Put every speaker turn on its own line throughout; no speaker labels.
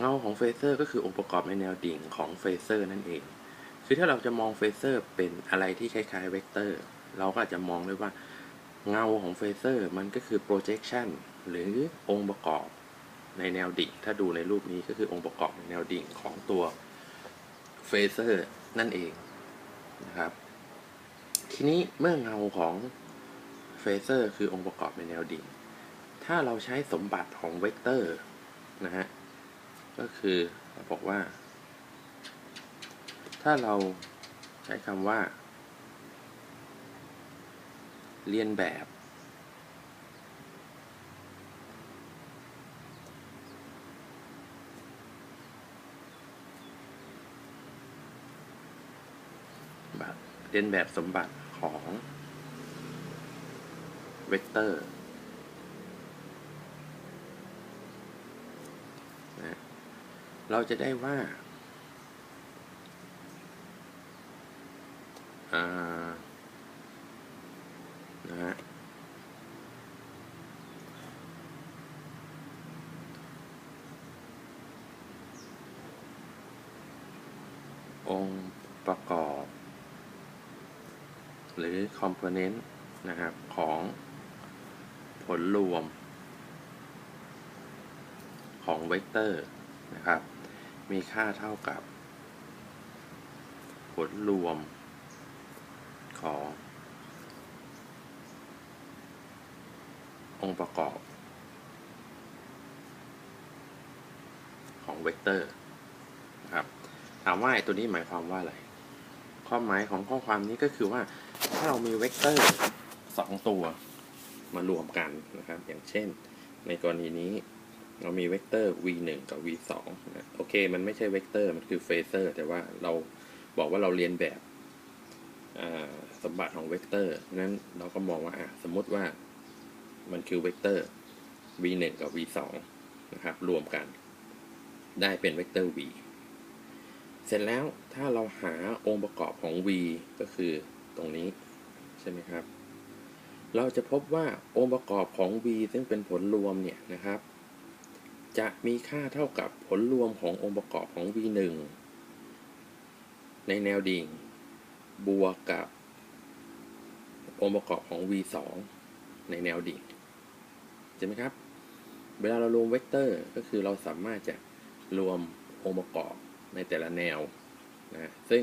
เงาของเฟเซอร์ก็คือองค์ประกอบในแนวดิ่งของเฟเซอร์นั่นเอง คือถ้าเราจะมองเฟเซอร์เป็นอะไรที่คล้ายๆเวกเตอร์ เราก็อาจจะมองได้ว่าเงาของเฟเซอร์มันก็คือ projection หรือองค์ประกอบในแนวดิ่ง ถ้าดูในรูปนี้ก็คือองค์ประกอบในแนวดิ่งของตัวเฟเซอร์นั่นเองนะครับ ทีนี้เมื่อเงาของเฟเซอร์คือองค์ประกอบในแนวดิ่ง ถ้าเราใช้สมบัติของเวกเตอร์นะฮะ ก็คือเราบอกว่า ถ้าเราใช้คำว่า เรียนแบบบัตรเรียนแบบสมบัติของเวกเตอร์นะ เราจะได้ว่าอานะฮะองค์ประกอบ หรือ component นะครับ ของผลรวม ของเวกเตอร์นะครับ มีค่าเท่ากับ ผลรวมของ องค์ประกอบ ของเวกเตอร์นะครับ ถามว่าไอ้ตัวนี้หมายความว่าอะไร ความหมายของข้อความนี้ก็คือว่า ถ้าเรามีเวกเตอร์สองตัวมารวมกันนะครับ อย่างเช่น ในกรณีนี้ เรามีเวกเตอร์ v 1กับ v 2นะโอเค มันไม่ใช่เวกเตอร์ มันคือเฟเซอร์ แต่ว่าเราบอกว่าเราเรียนแบบสมบัติของเวกเตอร์นั้นเราก็มองว่าสมมติว่ามันคือเวกเตอร์ v 1กับ v 2นะครับ รวมกัน ได้เป็นเวกเตอร์ v เสร็จแล้วถ้าเราหาองค์ประกอบของ v ก็คือตรงนี้ ใช่ไหมครับ เราจะพบว่าองค์ประกอบของ v ซึ่งเป็นผลรวมเนี่ยนะครับ จะมีค่าเท่ากับผลรวมขององค์ประกอบของ v 1 ในแนวดิ่ง บวกกับ องค์ประกอบของ v 2 ในแนวดิ่งใช่ไหมครับ เวลาเรารวมเวกเตอร์ก็คือเราสามารถจะรวมองค์ประกอบในแต่ละแนวนะซึ่ง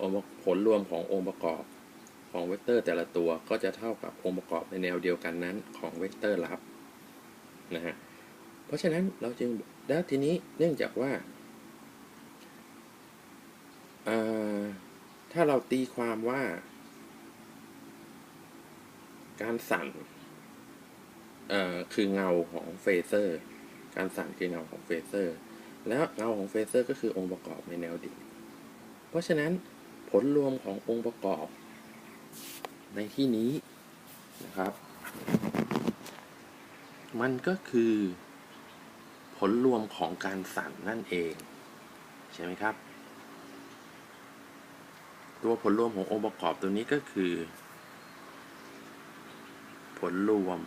องค์ผลรวมขององค์ประกอบของเวกเตอร์แต่ละตัวก็จะเท่ากับองค์ประกอบในแนวเดียวกันนั้นของเวกเตอร์ลับนะฮะ เพราะฉะนั้นเราจึงแล้วทีนี้เนื่องจากว่า ถ้าเราตีความว่า การสั่นคือเงาของเฟเซอร์ การสั่นคือเงาของเฟเซอร์ แล้วเงาของเฟเซอร์ก็คือองค์ประกอบในแนวดิ่ง เพราะฉะนั้นผลรวมขององค์ประกอบในที่นี้นะครับ มันก็คือ ผลรวมของการสั่นนั่นเอง ใช่ไหมครับ ตัวผลรวมขององค์ประกอบตัวนี้ก็คือ ผลรวม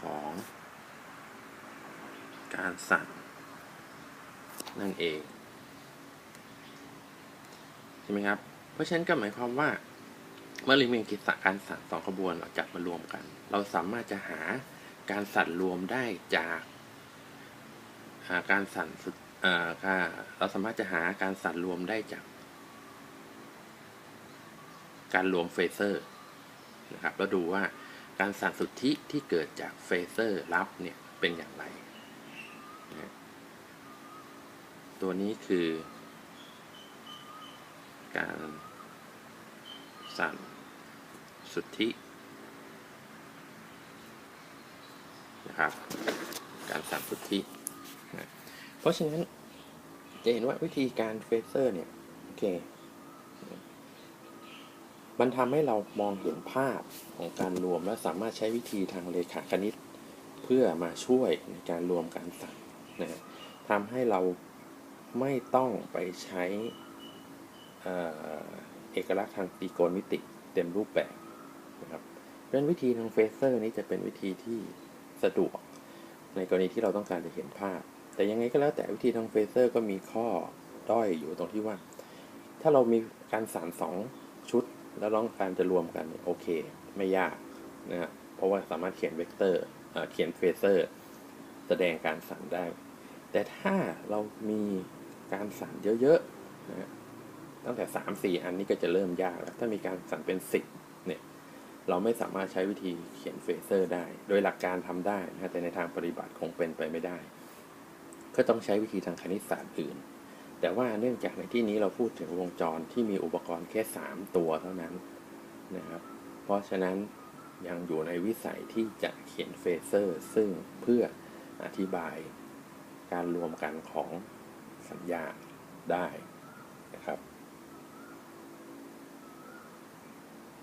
ของการสั่นนั่นเอง ใช่ไหมครับ เพราะฉะนั้นก็หมายความว่า เมื่อเรามีกิจการสั่นสองขบวนเราจับมารวมกัน เราสามารถจะหา การสั่นรวมได้จากหาการสั่นสุดอ่าค่ะเราสามารถจะหาการสั่นรวมได้จาก การรวมเฟเซอร์นะครับแล้วดูว่าการสั่นสุทธิที่เกิดจากเฟเซอร์รับเนี่ยเป็นอย่างไรนะตัวนี้คือ การสั่นสุทธิ นะครับ การสั่นสุทธินะเพราะฉะนั้นจะเห็นว่าวิธีการเฟเซอร์เนี่ยโอเค มันทำให้เรามองเห็นภาพของการรวมและสามารถใช้วิธีทางเลขาคณิต เพื่อมาช่วยในการรวมการสั่นนะทำให้เราไม่ต้องไปใช้เอ่อเอกลักษณ์ทางตรีโกณมิติเต็มรูปแบบนะครับเพราะฉะนั้นวิธีทางเฟเซอร์นี้จะเป็นวิธีที่ สะดวก ในกรณีที่เราต้องการจะเห็นภาพ แต่ยังไงก็แล้วแต่วิธีทางเฟเซอร์ก็มีข้อด้อยอยู่ตรงที่ว่า ถ้าเรามีการสานสองชุด แล้วต้องการจะรวมกันโอเค ไม่ยากนะฮะเพราะว่าสามารถเขียนเวกเตอร์เขียนเฟเซอร์แสดงการสั่นได้ แต่ถ้าเรามีการสั่นเยอะๆนะตั้งแต่ 3 4 อันนี้ก็จะเริ่มยากแล้ว ถ้ามีการสั่นเป็น 10 เนี่ย เราไม่สามารถใช้วิธีเขียนเฟเซอร์ได้ โดยหลักการทำได้นะฮะแต่ในทางปฏิบัติคงเป็นไปไม่ได้ ก็ต้องใช้วิธีทางคณิตศาสตร์อื่น แต่ว่าเนื่องจากในที่นี้เราพูดถึงวงจรที่มีอุปกรณ์แค่ 3 ตัวเท่านั้นนะครับ เพราะฉะนั้นยังอยู่ในวิสัยที่จะเขียนเฟเซอร์ ซึ่งเพื่ออธิบายการรวมกันของสัญญาได้